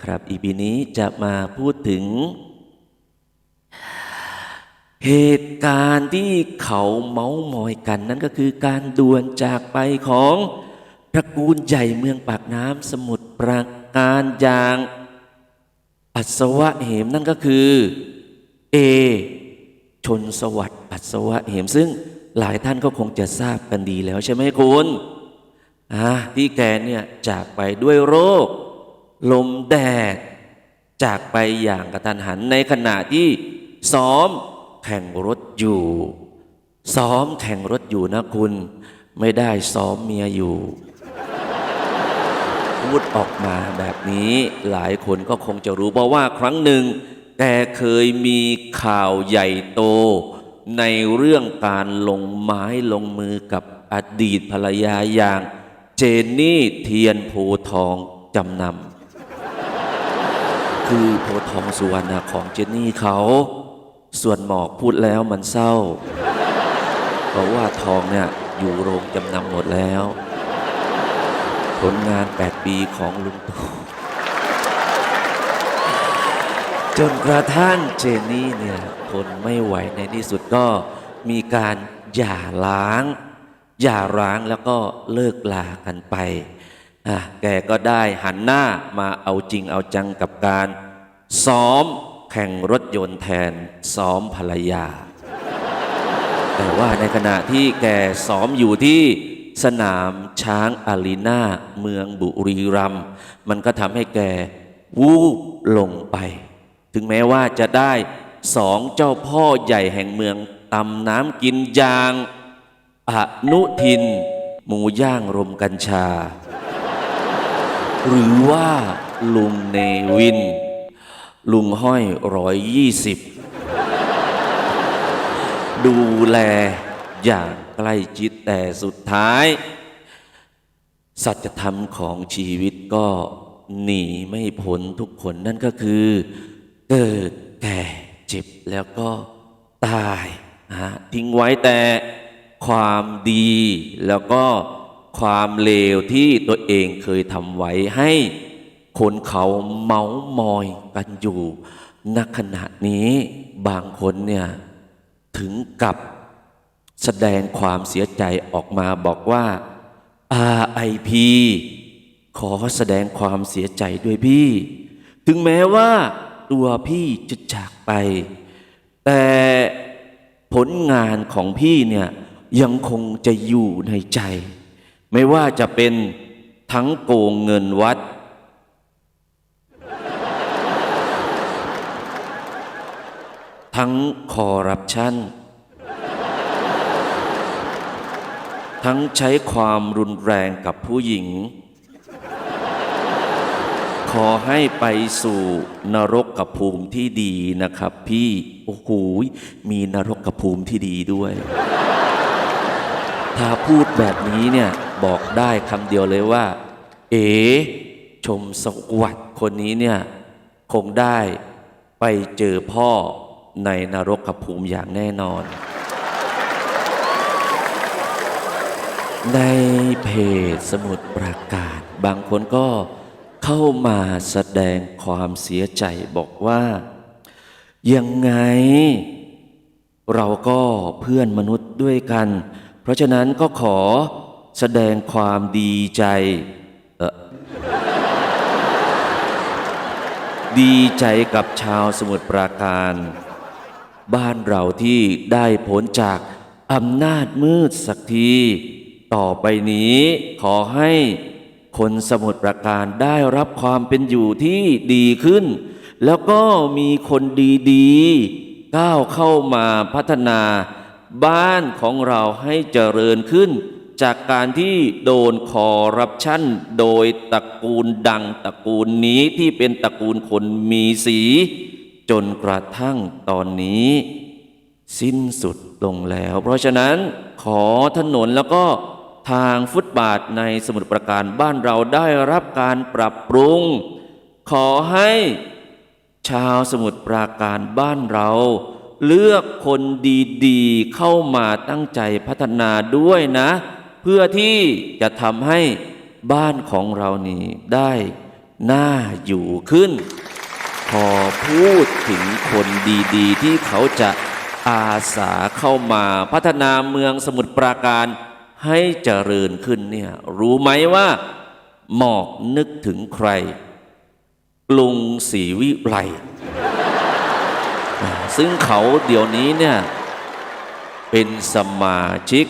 นะครับ อีพีนี้จะมาพูดถึง เหตุการณ์ที่เขาเมาส์มอยกันนั่นก็คือการด่วนจากไปของตระกูลใหญ่เมืองปากน้ำสมุทรปราการอย่างอัศวะเหมนั่นก็คือเอชนสวัสดิ์อัศวะเหมซึ่งหลายท่านก็คงจะทราบกันดีแล้วใช่ไหมคุณอ่าที่แกเนี่ยจากไปด้วยโรค ลมแดด จากไปอย่างกระทันหันในขณะที่ซ้อมแข่งรถอยู่ ซ้อมแข่งรถอยู่นะคุณ ไม่ได้ซ้อมเมียอยู่ พูดออกมาแบบนี้หลายคนก็คงจะรู้เพราะว่าครั้งหนึ่งแกเคยมีข่าวใหญ่โต ในเรื่องการลงไม้ลงมือกับอดีตภรรยาอย่าง เจนนี่เทียนโพทองจำนำ คือโพทองสุวรรณของเจนนี่เขา ส่วนหมอกพูดแล้วมันเศร้า เพราะว่าทองเนี่ยอยู่โรงจำนำหมดแล้ว ผลงาน 8 ปีของลุงตู่จนกระทั่งเจนนี่เนี่ยทนไม่ไหวในที่สุดก็มีการหย่าร้าง หย่าร้างแล้วก็เลิกลากันไป อะแกก็ได้หันหน้ามาเอาจริงเอาจังกับการ ซ้อมแข่งรถยนต์แทนซ้อมภรรยา แต่ว่าในขณะที่แกซ้อมอยู่ที่สนามช้างอารีนาเมืองบุรีรัมย์มันก็ทำให้แกวูบลงไป ถึงแม้ว่าจะได้สองเจ้าพ่อใหญ่แห่งเมืองตำน้ำกินยางอนุทิน หมูย่างรมกัญชา หรือว่าลุงเนวิน ลุงห้อยร้อยยี่สิบดูแลอย่างใกล้ชิดแต่สุดท้าย สัจธรรมของชีวิตก็หนีไม่พ้นทุกคนนั่นก็คือ เกิดแก่เจ็บแล้วก็ตายนะทิ้งไว้แต่ความดีแล้วก็ ความเลวที่ตัวเองเคยทำไว้ให้คนเขาเมามอยกันอยู่ณขณะนี้บางคนเนี่ยถึงกับแสดงความเสียใจออกมาบอกว่า RIP ขอแสดงความเสียใจด้วยพี่ ถึงแม้ว่าตัวพี่จะจากไป แต่ผลงานของพี่เนี่ยยังคงจะอยู่ในใจ ไม่ว่าจะเป็นทั้งโกงเงินวัด ทั้งคอรัปชันทั้งใช้ความรุนแรงกับผู้หญิง ขอให้ไปสู่นรกกับภูมิที่ดีนะครับพี่ โอ้โหมีนรกกับภูมิที่ดีด้วย ถ้าพูดแบบนี้เนี่ย บอกได้คำเดียวเลยว่า เอ๋ชมสวัสดิ์คนนี้เนี่ยคงได้ไปเจอพ่อในนรกกับภูมิอย่างแน่นอน ในเพจสมุดปราการบางคนก็เข้ามาแสดงความเสียใจบอกว่า ยังไง เราก็เพื่อนมนุษย์ด้วยกัน เพราะฉะนั้นก็ขอ แสดงความดีใจเออดีใจกับชาวสมุทรปราการ บ้านเราที่ได้พ้นจากอำนาจมืดสักที ต่อไปนี้ขอให้คนสมุทรปราการได้รับความเป็นอยู่ที่ดีขึ้น แล้วก็มีคนดีๆ ก้าวเข้ามาพัฒนา บ้านของเราให้เจริญขึ้น จากการที่โดนคอร์รัปชันโดยตระกูลดังตระกูลนี้ที่เป็นตระกูลคนมีสี จนกระทั่งตอนนี้ สิ้นสุดลงแล้ว เพราะฉะนั้นขอถนนแล้วก็ทางฟุตบาทในสมุทรปราการบ้านเราได้รับการปรับปรุง ขอให้ชาวสมุทรปราการบ้านเรา เลือกคนดีๆ เข้ามาตั้งใจพัฒนาด้วยนะ เพื่อที่จะทำให้บ้านของเรานี่ได้น่าอยู่ขึ้น พอพูดถึงคนดีๆ ที่เขาจะอาสาเข้ามาพัฒนาเมืองสมุทรปราการให้เจริญขึ้นเนี่ยรู้ไหมว่า หมอกนึกถึงใคร กรุงศรีวิไลซึ่งเขาเดี๋ยวนี้เนี่ยเป็นสมาชิก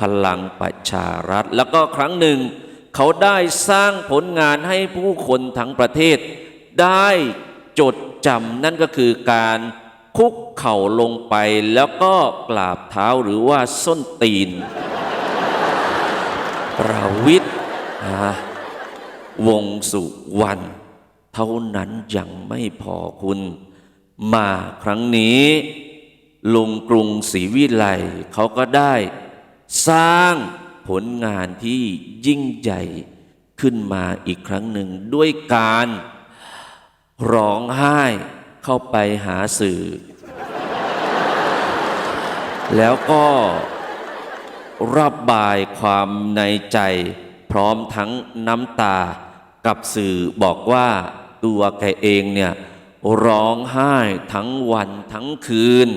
พลังประชารัฐ แล้วก็ครั้งหนึ่ง เขาได้สร้างผลงานให้ผู้คนทั้งประเทศ ได้จดจำนั่นก็คือการคุกเข่าลงไปแล้วก็กราบเท้าหรือว่าส้นตีน ประวิทย์นะวงสุวรรณเท่านั้นยังไม่พอคุณ มาครั้งนี้ลุงกรุงศรีวิไลเขาก็ได้ สร้างผลงานที่ยิ่งใหญ่ขึ้นมาอีกครั้งหนึ่งด้วยการร้องไห้เข้าไปหาสื่อ แล้วก็ระบายความในใจพร้อมทั้งน้ำตากับสื่อบอกว่าตัวแกเองเนี่ยร้องไห้ทั้งวันทั้งคืน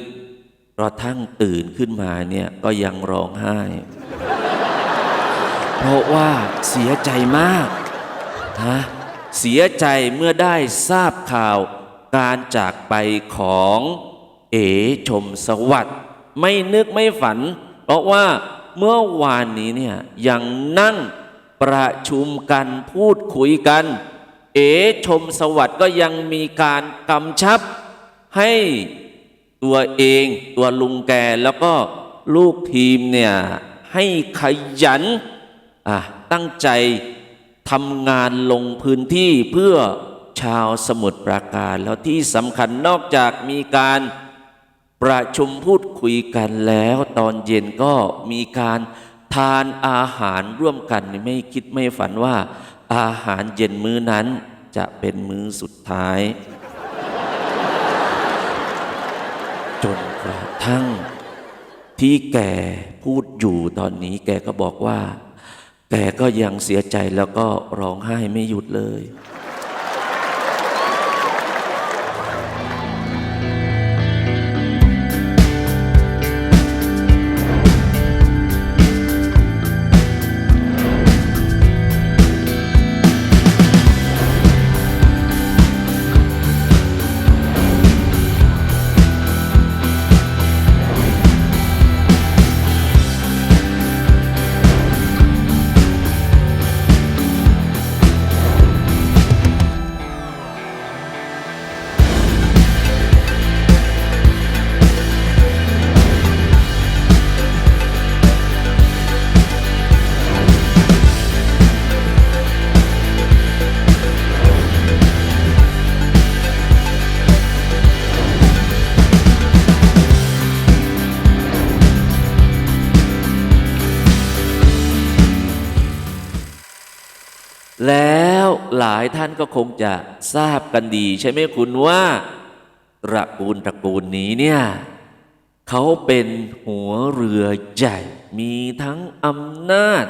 กระทั่งตื่นขึ้นมาเนี่ยก็ยังร้องไห้ เพราะว่าเสียใจมากนะเสียใจเมื่อได้ทราบข่าวการจากไปของเอ๋ชมสวัสดิ์ไม่นึกไม่ฝัน เพราะว่าเมื่อวานนี้เนี่ยยังนั่งประชุมกันพูดคุยกัน เอ๋ชมสวัสดิ์ก็ยังมีการกำชับให้ ตัวเองตัวลุงแกแล้วก็ลูกทีมเนี่ยให้ขยันตั้งใจทำงานลงพื้นที่เพื่อชาวสมุทรปราการแล้วที่สำคัญนอกจากมีการประชุมพูดคุยกันแล้วตอนเย็นก็มีการทานอาหารร่วมกันไม่คิดไม่ฝันว่าอาหารเย็นมื้อนั้นจะเป็นมื้อสุดท้าย จนกระทั่ง ที่แกพูดอยู่ตอนนี้ แกก็บอกว่า แกก็ยังเสียใจแล้วก็ร้องไห้ไม่หยุดเลยายท่านก็คงจะทราบกันดี ใช่ไหมคุณว่าตระกูลตระกูลนี้เนี่ยเขาเป็นหัวเรือใหญ่ มีทั้งอำนาจ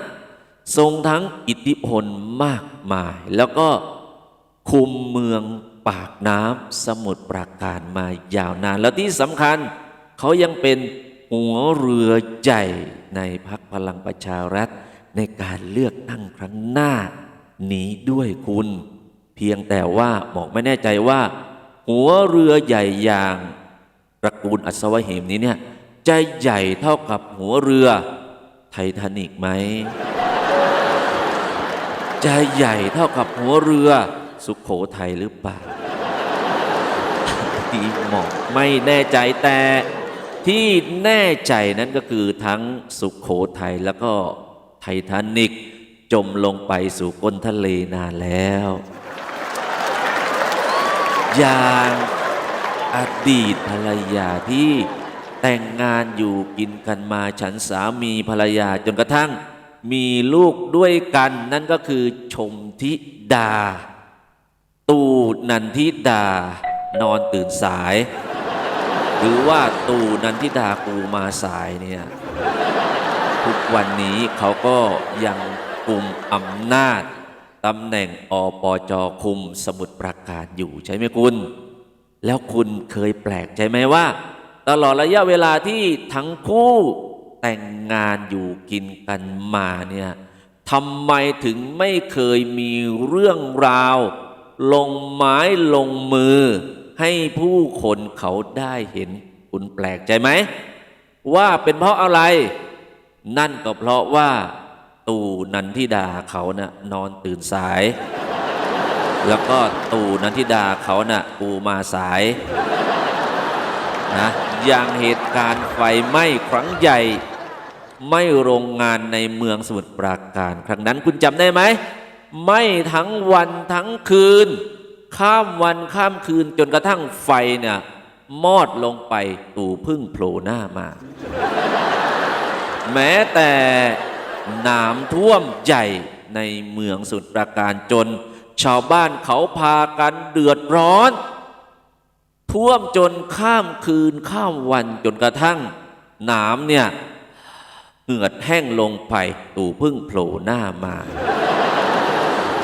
ทรงทั้งอิทธิพลมากมาย แล้วก็คุมเมืองปากน้ำสมุทรปราการมายาวนาน แล้วที่สำคัญเขายังเป็นหัวเรือใหญ่ในพักพลังประชารัฐในการเลือกตั้งครั้งหน้า นี้ด้วยคุณ เพียงแต่ว่าบอกไม่แน่ใจว่า หัวเรือใหญ่อย่างตระกูลอัศวะเหมนี้เนี่ยจะใหญ่เท่ากับหัวเรือ ไททานิกไหมจะใหญ่เท่ากับหัวเรือ สุขโขทัยหรือเปล่าที่หมอกไม่แน่ใจแต่ที่แน่ใจนั้นก็คือทั้งสุขโขทัยแล้วก็ไททานิก จมลงไปสู่ก้นทะเลนานแล้ว อย่างอดีตภรรยาที่แต่งงานอยู่กินกันมาฉันสามีภรรยาจนกระทั่งมีลูกด้วยกันนั่นก็คือชมทิดา ตูนันทิดา นอนตื่นสาย หรือว่าตูนันทิดากูมาสายเนี่ย ทุกวันนี้เขาก็ยัง กลุ่มอำนาจตำแหน่งอปจคุมสมุทรปราการอยู่ใช่ไหมคุณ แล้วคุณเคยแปลกใจไหมว่า ตลอดระยะเวลาที่ทั้งคู่แต่งงานอยู่กินกันมาเนี่ยทำไมถึงไม่เคยมีเรื่องราว ลงไม้ลงมือ ให้ผู้คนเขาได้เห็น คุณแปลกใจไหม ว่าเป็นเพราะอะไร นั่นก็เพราะว่า ตู่นันทิดาเขาน่ะนอนตื่นสาย แล้วก็ตู่นันทิดาเขาน่ะปูมาสายนะอย่างเหตุการณ์ไฟไหม้ครั้งใหญ่ไม่โรงงานในเมืองสมุทรปราการ ครั้งนั้นคุณจำได้ไหมไม้ทั้งวันทั้งคืน ข้ามวันข้ามคืนจนกระทั่งไฟเนี่ยมอดลงไปตู่พึ่งโผล่หน้ามา แม้แต่ น้ำท่วมใหญ่ในเมืองสมุทรปราการจน ชาวบ้านเขาพากันเดือดร้อน ท่วมจนข้ามคืนข้ามวันจนกระทั่งน้ำเนี่ยเหือดแห้งลงไปตู่พึ่งโผล่หน้ามา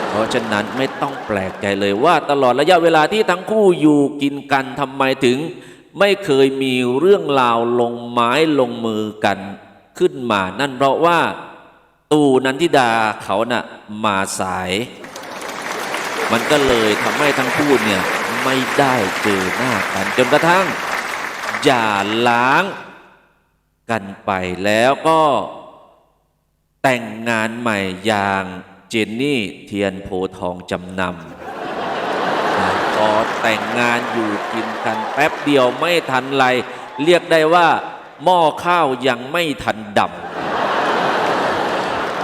เพราะฉะนั้นไม่ต้องแปลกใจเลยว่าตลอดระยะเวลาที่ทั้งคู่อยู่กินกันทำไมถึง ไม่เคยมีเรื่องราวลงไม้ลงมือกันขึ้นมา นั่นเพราะว่า ตู่นันทิดาเขาน่ะมาสาย มันก็เลยทำให้ทั้งคู่เนี่ยไม่ได้เจอหน้ากัน จนกระทั่งอย่าล้างกันไปแล้วก็แต่งงานใหม่อย่างเจนนี่เทียนโพทองจำนำพอแต่งงานอยู่กินกันแป๊บเดียวไม่ทันไร เรียกได้ว่าหม้อข้าวยังไม่ทันดับ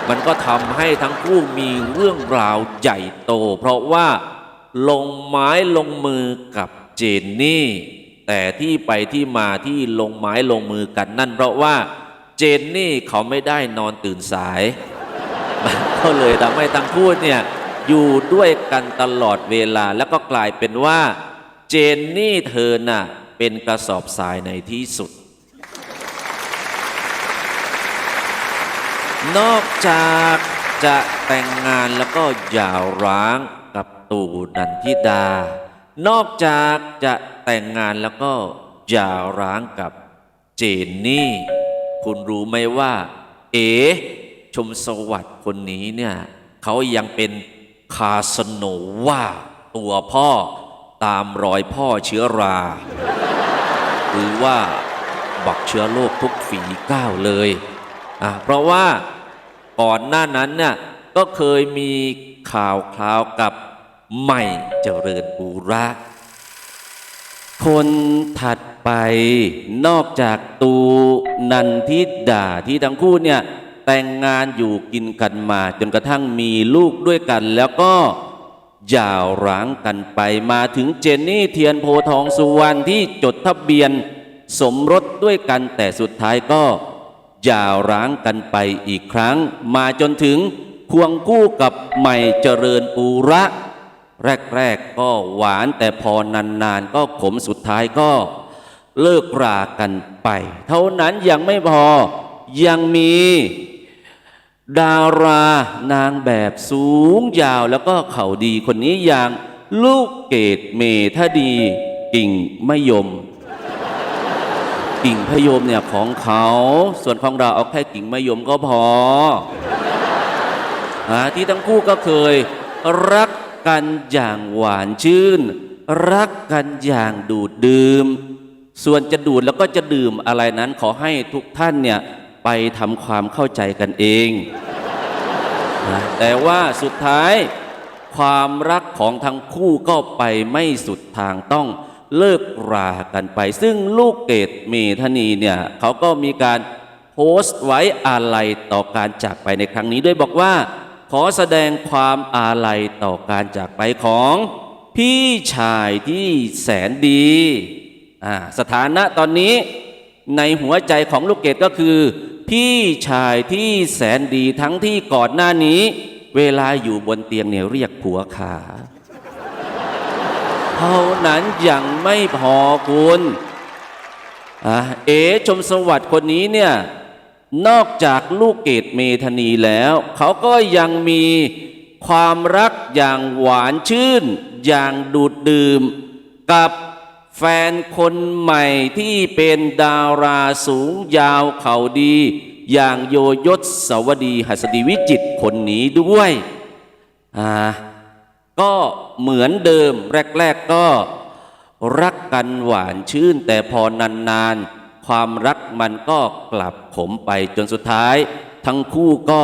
มันก็ทำให้ทั้งคู่มีเรื่องราวใหญ่โต เพราะว่าลงไม้ลงมือกับเจนนี่ แต่ที่ไปที่มาที่ลงไม้ลงมือกันนั่น เพราะว่าเจนนี่เขาไม่ได้นอนตื่นสาย มันก็เลยทำให้ทั้งคู่เนี่ยอยู่ด้วยกันตลอดเวลาแล้วก็กลายเป็นว่า เจนนี่เธอน่ะเป็นกระสอบทรายในที่สุด นอกจากจะแต่งงานแล้วก็หย่าร้างกับตู่นันทิดา นอกจากจะแต่งงานแล้วก็หย่าร้างกับเจนนี่ คุณรู้ไหมว่า เอ ชมสวัสดิ์คนนี้เนี่ยเขายังเป็นคาสโนว่าตัวพ่อตามรอยพ่อเชื้อรา หรือว่าบักเชื้อโรคทุกฝีก้าวเลยอะเพราะว่า ก่อนหน้านั้นเนี่ยก็เคยมีข่าวคราวกับใหม่เจริญบูระ คนถัดไปนอกจากตูนันทิดาที่ทั้งคู่เนี่ยแต่งงานอยู่กินกันมา จนกระทั่งมีลูกด้วยกัน แล้วก็ย่าร้างกันไปมาถึงเจนนี่เทียนโพทองสุวรรณที่จดทะเบียน สมรสด้วยกันแต่สุดท้ายก็ หย่าร้างกันไปอีกครั้ง มาจนถึงควงคู่กับใหม่เจริญปูระ แรก ๆ ก็หวานแต่พอนาน ๆ ก็ขมสุดท้ายก็เลิกรากันไป เท่านั้นยังไม่พอยังมีดารานางแบบสูงยาวแล้วก็เข่าดีคนนี้อย่างลูกเกดเมธดีกิ่งมะยม กิ่งพยมเนี่ยของเขา ส่วนของเราเอาแค่กิ่งมะยมก็พออที่ทั้งคู่ก็เคย รักกันอย่างหวานชื่น รักกันอย่างดูดดื่ม ส่วนจะดูดแล้วก็จะดื่มอะไรนั้นขอให้ทุกท่านเนี่ยไปทำความเข้าใจกันเอง แต่ว่าสุดท้ายความรักของทั้งคู่ก็ไปไม่สุดทางต้อง เลิกรากันไป ซึ่งลูกเกดเมธนีเนี่ยเขาก็มีการโพสต์ไว้อาลัยต่อการจากไปในครั้งนี้ด้วยบอกว่า ขอแสดงความอาลัยต่อการจากไปของพี่ชายที่แสนดีสถานะตอนนี้ในหัวใจของลูกเกดก็คือ พี่ชายที่แสนดีทั้งที่ก่อนหน้านี้ เวลาอยู่บนเตียงเนี่ยเรียกผัวขา ท่านั้นยังไม่พอคุณอเอ๋ชมสวัสดิ์คนนี้เนี่ยนอกจากลูกเกดเมธนีแล้ว เขาก็ยังมีความรักอย่างหวานชื่น อย่างดูดดื่ม กับแฟนคนใหม่ที่เป็นดาราสูงยาวเขาดี อย่างโยยศสวดีหัสดีวิจิตคนนี้ด้วยอ่า ก็เหมือนเดิม แรก ๆ ก็รักกันหวานชื่น แต่พอนานๆ ความรักมันก็กลับขมไปจนสุดท้าย ทั้งคู่ก็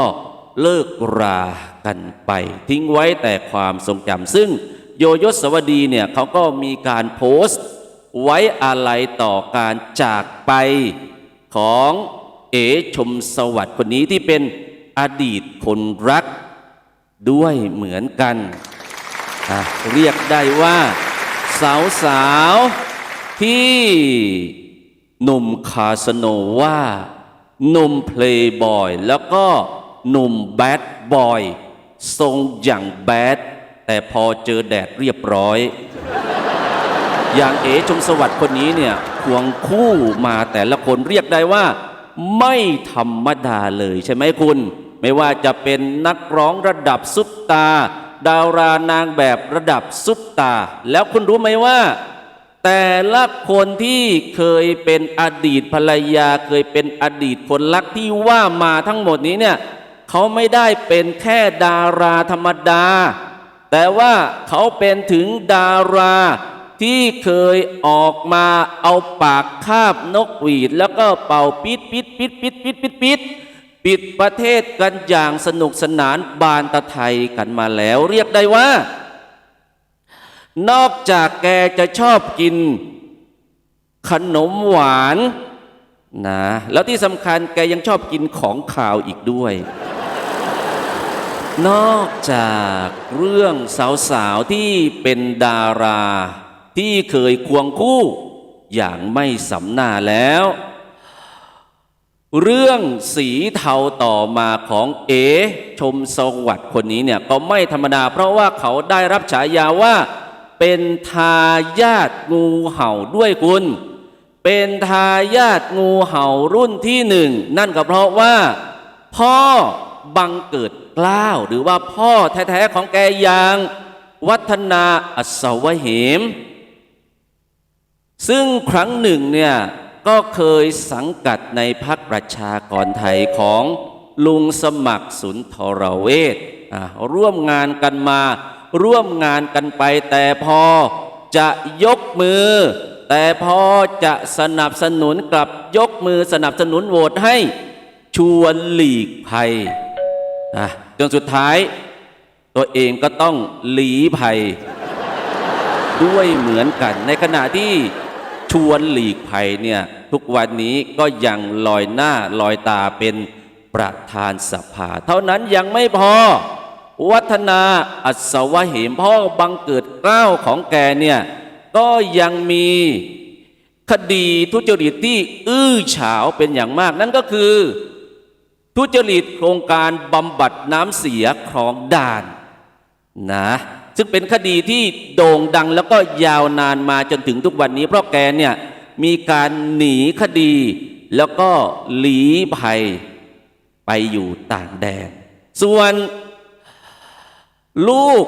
เลิกรากันไป ทิ้งไว้แต่ความทรงจำซึ่งโยยศสวดีเนี่ยเขาก็มีการโพสต์ ไว้อาลัยต่อการจากไปของเอ๋ชมสวัสดิ์คนนี้ที่เป็นอดีตคนรักด้วยเหมือนกัน เรียกได้ว่า สาวสาวที่หนุ่มคาสโนว่าหนุ่มเพลย์บอย แล้วก็หนุ่มแบดบอย ทรงอย่างแบด แต่พอเจอแดดเรียบร้อย อย่างเอ๋ชมสวัสดิ์คนนี้เนี่ยควงคู่มาแต่ละคนเรียกได้ว่า ไม่ธรรมดาเลยใช่ไหมคุณ ไม่ว่าจะเป็นนักร้องระดับซุปตา ดารานางแบบระดับซุปตา แล้วคุณรู้ไหมว่า แต่ละคนที่เคยเป็นอดีตภรรยาเคยเป็นอดีตคนรักที่ว่ามาทั้งหมดนี้เนี่ยเขาไม่ได้เป็นแค่ดาราธรรมดา แต่ว่าเขาเป็นถึงดาราที่เคยออกมาเอาปากคาบนกหวีด แล้วก็เป่าปิดปิดปิดปิดปิดปิดปิด ปิดประเทศกันอย่างสนุกสนานบานตะไทยกันมาแล้ว เรียกได้ว่า นอกจากแกจะชอบกิน ขนมหวานนะแล้วที่สำคัญแกยังชอบกินของข่าวอีกด้วย นอกจากเรื่องสาวๆที่เป็นดารา ที่เคยควงคู่อย่างไม่สำนาแล้ว เรื่องสีเทาต่อมาของเอ ชมสวัสดิ์คนนี้เนี่ยก็ไม่ธรรมดา เพราะว่าเขาได้รับฉายาว่า เป็นทายาทงูเห่าด้วยคุณ เป็นทายาทงูเห่ารุ่นที่หนึ่ง นั่นก็เพราะว่า พ่อบังเกิดเกล้าว หรือว่าพ่อแท้ๆของแกอย่างวัฒนาอัศวเหม ซึ่งครั้งหนึ่งเนี่ย ก็เคยสังกัดในพักประชากรไทยของลุงสมัครสุนทรเวชร่วมงานกันมา ร่วมงานกันไปแต่พอจะยกมือ แต่พอจะสนับสนุนกลับยกมือสนับสนุนโหวตให้ชวนหลีกภัยจนสุดท้าย ตัวเองก็ต้องหลีภัย ด้วยเหมือนกันในขณะที่ ชวนหลีกภัยเนี่ยทุกวันนี้ก็ยังลอยหน้าลอยตาเป็นประธานสภา เท่านั้นยังไม่พอ วัฒนาอัศวะเหมพ่อบังเกิดเกล้าของแกเนี่ยก็ยังมีคดีทุจริตที่อื้อฉาวเป็นอย่างมาก นั่นก็คือ ทุจริตโครงการบำบัดน้ำเสียคลองด่านนะ ซึ่งเป็นคดีที่โด่งดังแล้วก็ยาวนานมาจนถึงทุกวันนี้ เพราะแกเนี่ยมีการหนีคดี แล้วก็หลีภัยไปอยู่ต่างแดน ส่วนลูก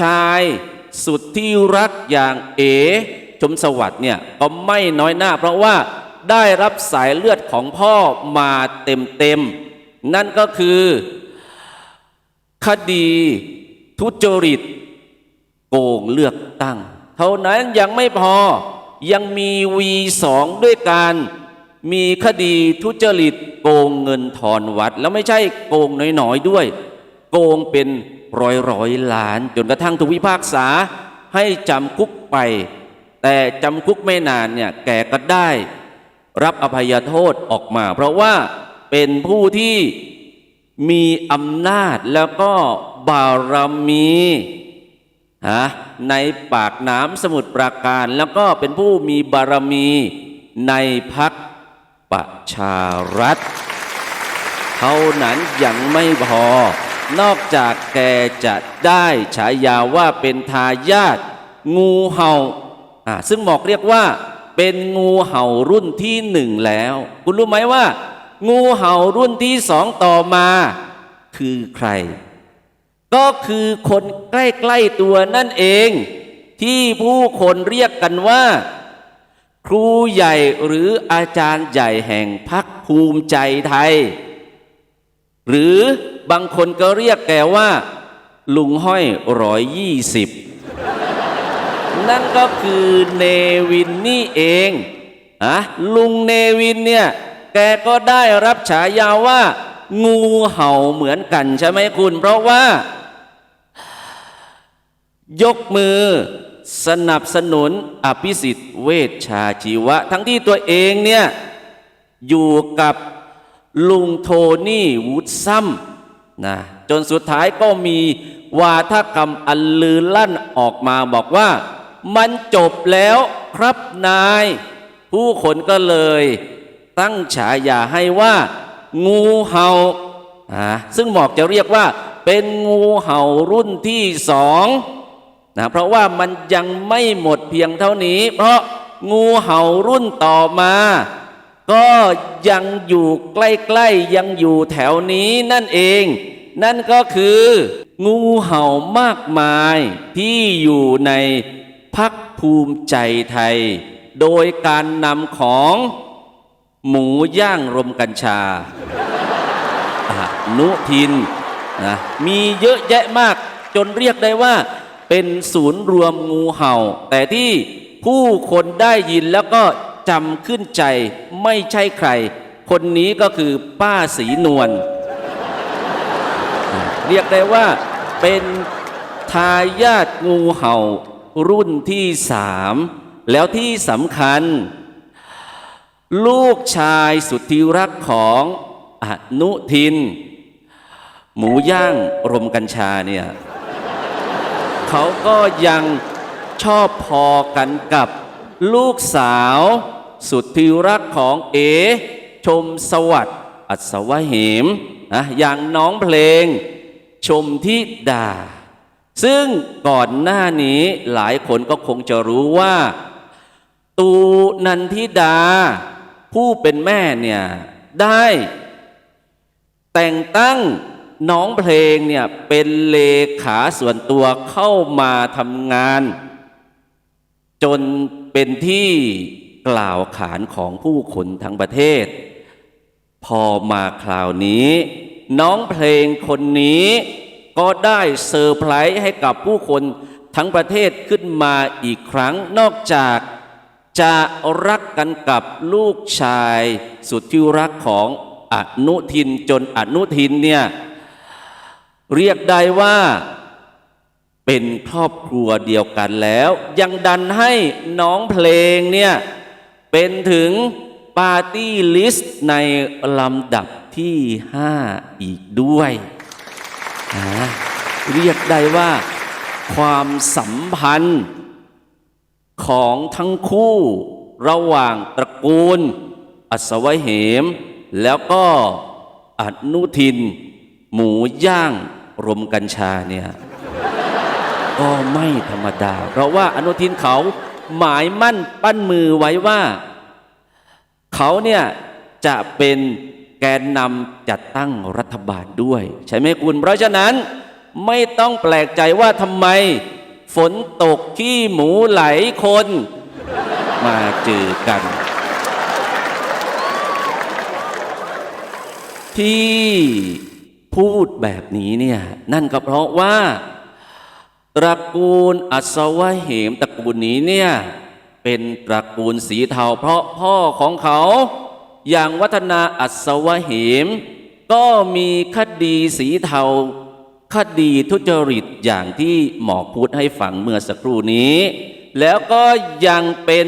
ชายสุดที่รักอย่างเอชมสวัสดิ์เนี่ยก็ไม่น้อยหน้า เพราะว่าได้รับสายเลือดของพ่อมาเต็มๆ นั่นก็คือคดี ทุจริต โกงเลือกตั้ง เท่านั้นยังไม่พอยังมีวีสองด้วยการมีคดีทุจริต โกงเงินทอนวัด แล้วไม่ใช่โกงน้อยๆด้วย โกงเป็นร้อยร้อยๆล้าน จนกระทั่งถูกพิพากษาให้จำคุกไป แต่จำคุกไม่นานเนี่ยแกก็ได้ รับอภัยโทษออกมา เพราะว่าเป็นผู้ที่ มีอำนาจแล้วก็บารมีฮะในปากน้ำสมุทรปราการแล้วก็เป็นผู้มีบารมีในพักประชารัฐเท่านั้นยังไม่พอ นอกจากแกจะได้ฉายาว่าเป็นทายาทงูเห่าอ่าซึ่งหมอกเรียกว่าเป็นงูเห่ารุ่นที่หนึ่งแล้ว คุณรู้ไหมว่า งูเห่ารุ่นที่สองต่อมา คือใคร ก็คือคนใกล้ๆตัวนั่นเอง ที่ผู้คนเรียกกันว่า ครูใหญ่หรืออาจารย์ใหญ่แห่งพักภูมิใจไทย หรือบางคนก็เรียกแกว่า ลุงห้อยร้อยยี่สิบนั่นก็คือเนวินนี่เองอะลุงเนวินเนี่ย แกก็ได้รับฉายาว่า งูเห่าเหมือนกันใช่ไหมคุณ เพราะว่า ยกมือสนับสนุนอภิสิทธิ์เวชชาชีวะ ทั้งที่ตัวเองเนี่ยอยู่กับลุงโทนี่วูดซัมนะจนสุดท้ายก็มีวาทกรรมอันลือลั่นออกมาบอกว่า มันจบแล้วครับนาย ผู้คนก็เลย ตั้งฉายาให้ว่า งูเห่าอ่าซึ่งหมอกจะเรียกว่า เป็นงูเห่ารุ่นที่สองนะเพราะว่ามันยังไม่หมดเพียงเท่านี้ เพราะงูเห่ารุ่นต่อมา ก็ยังอยู่ใกล้ๆยังอยู่แถวนี้นั่นเอง นั่นก็คือ งูเห่ามากมายที่อยู่ในพักภูมิใจไทย โดยการนำของ หมูย่างรมกัญชาอนุทินนะมีเยอะแยะมากจนเรียกได้ว่า เป็นศูนย์รวมงูเห่า แต่ที่ผู้คนได้ยินแล้วก็จำขึ้นใจไม่ใช่ใคร คนนี้ก็คือป้าสีนวลเรียกได้ว่าเป็นทายาทงูเห่ารุ่นที่สามแล้วที่สำคัญ ลูกชายสุดที่รักของอนุทิน หมูย่างรมกัญชาเนี่ยเขาก็ยังชอบพอกันกับลูกสาวสุดที่รักของเอ ชมสวัสดิ์อัศวะเหมนะอย่างน้องเพลง ชมทิดา ซึ่งก่อนหน้านี้หลายคนก็คงจะรู้ว่า ตูนันทิดา ผู้เป็นแม่เนี่ยได้แต่งตั้งน้องเพลงเนี่ยเป็นเลขาส่วนตัวเข้ามาทำงาน จนเป็นที่กล่าวขานของผู้คนทั้งประเทศ พอมาคราวนี้ น้องเพลงคนนี้ก็ได้เซอร์ไพรส์ให้กับผู้คนทั้งประเทศขึ้นมาอีกครั้งนอกจาก จะรักกันกับลูกชายสุดที่รักของอนุทินจนอนุทินเนี่ยเรียกได้ว่าเป็นครอบครัวเดียวกันแล้ว ยังดันให้น้องเพลงเนี่ยเป็นถึงปาร์ตี้ลิสต์ในลำดับที่ 5 อีกด้วย เรียกได้ว่าความสัมพันธ์ ของทั้งคู่ระหว่างตระกูล อัศวเหม แล้วก็อนุทิน หมูย่างรมกัญชาเนี่ยก็ไม่ธรรมดา เพราะว่าอนุทินเขาหมายมั่นปั้นมือไว้ว่า เขาเนี่ยจะเป็นแกนนำจัดตั้งรัฐบาลด้วย ใช่ไหมคุณ เพราะฉะนั้นไม่ต้องแปลกใจว่าทำไม ฝนตกขี้หมูไหลคน มาเจอกัน ที่พูดแบบนี้เนี่ย นั่นก็เพราะว่าตระกูลอัศวะเหมตระกูลนี้เนี่ย เป็นตระกูลสีเทาเพราะพ่อของเขา อย่างวัฒนาอัศวะเหม ก็มีคดีสีเทา คดีทุจริตอย่างที่หมอพูดให้ฟังเมื่อสักครู่นี้ แล้วก็ยังเป็น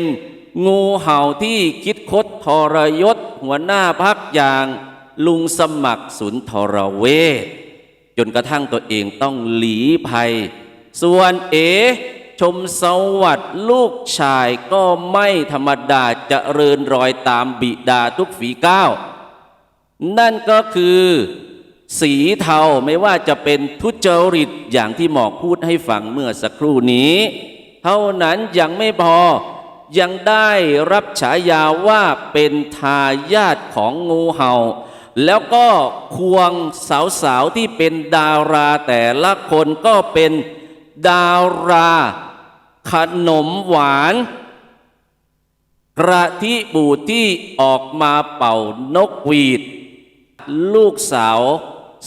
งูเห่าที่คิดคดทรยศ หัวหน้าพักอย่างลุงสมัครสุนทรเวชจนกระทั่งตัวเองต้องหลีภัย ส่วนเอ ชมสวัสดิ์ลูกชายก็ไม่ธรรมดาจะเริญรอยตามบิดาทุกฝีก้าว นั่นก็คือ สีเทาไม่ว่าจะเป็นทุจริตอย่างที่หมอกพูดให้ฟังเมื่อสักครู่นี้ เท่านั้นยังไม่พอยังได้รับฉายาว่าเป็นทายาทของงูเห่า แล้วก็ควงสาวๆที่เป็นดาราแต่ละคนก็เป็นดาราขนมหวานกระทิบูที่ออกมาเป่านกหวีด ลูกสาว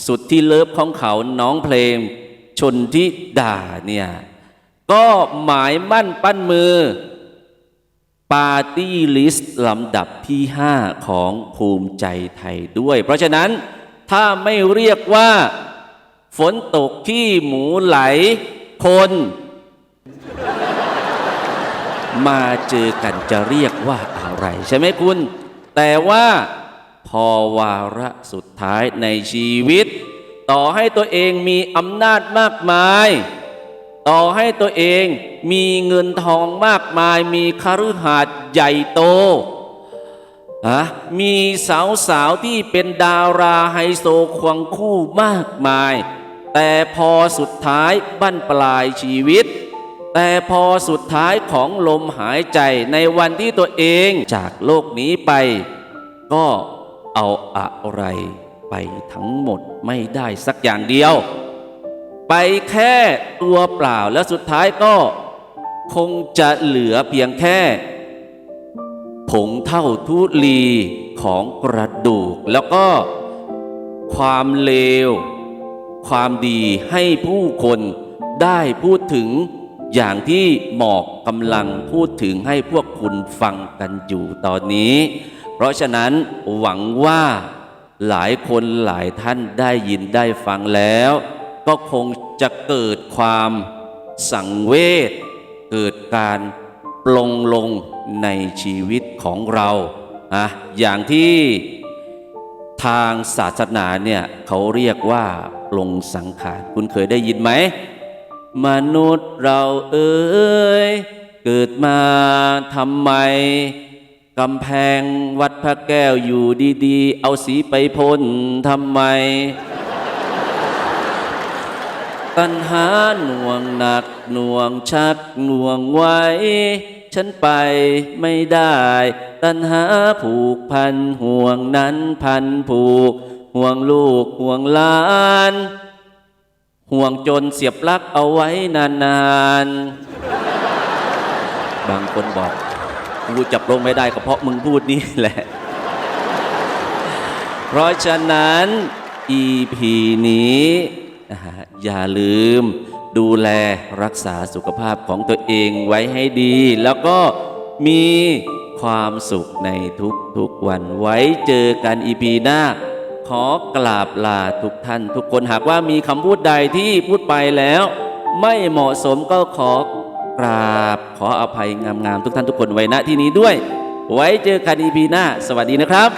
สุดที่เลิฟของเขาน้องเพลง ชนทิดาเนี่ยก็หมายมั่นปั้นมือ ปาร์ตี้ลิสต์ลำดับที่ 5 ของภูมิใจไทยด้วย เพราะฉะนั้นถ้าไม่เรียกว่า ฝนตกที่หมูไหลคน มาเจอกันจะเรียกว่าอะไร ใช่ไหมคุณ แต่ว่า พอวาระสุดท้ายในชีวิต ต่อให้ตัวเองมีอำนาจมากมาย ต่อให้ตัวเองมีเงินทองมากมาย มีคฤหาสน์ใหญ่โตอะมีสาวสาวที่เป็นดาราไฮโซควงคู่มากมาย แต่พอสุดท้ายบั้นปลายชีวิต แต่พอสุดท้ายของลมหายใจในวันที่ตัวเองจากโลกนี้ไป ก็ เอาอะไรไปทั้งหมดไม่ได้สักอย่างเดียว ไปแค่ตัวเปล่าแล้วสุดท้ายก็คงจะเหลือเพียงแค่ ผงเท่าทุลีของกระดูก แล้วก็ความเลว ความดีให้ผู้คนได้พูดถึงอย่างที่หมอกกำลังพูดถึงให้พวกคุณฟังกันอยู่ตอนนี้ เพราะฉะนั้นหวังว่าหลายคนหลายท่านได้ยินได้ฟังแล้ว ก็คงจะเกิดความสังเวชเกิดการปลงลงในชีวิตของเราอะอย่างที่ทางศาสนาเนี่ยเขาเรียกว่าปลงสังขาร คุณเคยได้ยินไหม มนุษย์เราเอ้ยเกิดมาทำไม กำแพงวัดพระแก้วอยู่ดีๆ เอาสีไปพ่นทำไม ตัณหาหน่วงหนักหน่วงชักหน่วงไว้ ฉันไปไม่ได้ ตัณหาผูกพันห่วงนั้นพันผูก ห่วงลูกห่วงหลาน ห่วงจนเสียบลักเอาไว้นานๆ บางคนบอก กูจับลงไม่ได้ก็เพราะมึงพูดนี่แหละ เพราะฉะนั้น EP นี้นะฮะอย่าลืมดูแลรักษาสุขภาพของตัวเองไว้ให้ดี แล้วก็มีความสุขในทุกๆวันไว้เจอกัน EP หน้าขอกราบลาทุกท่าน ทุกคนหากว่ามีคำพูดใดที่พูดไปแล้ว ไม่เหมาะสมก็ขอ กราบขออภัยงามๆทุกท่านทุกคนไว้ณที่นี้ด้วย ไว้เจอกันอีพีหน้า สวัสดีนะครับ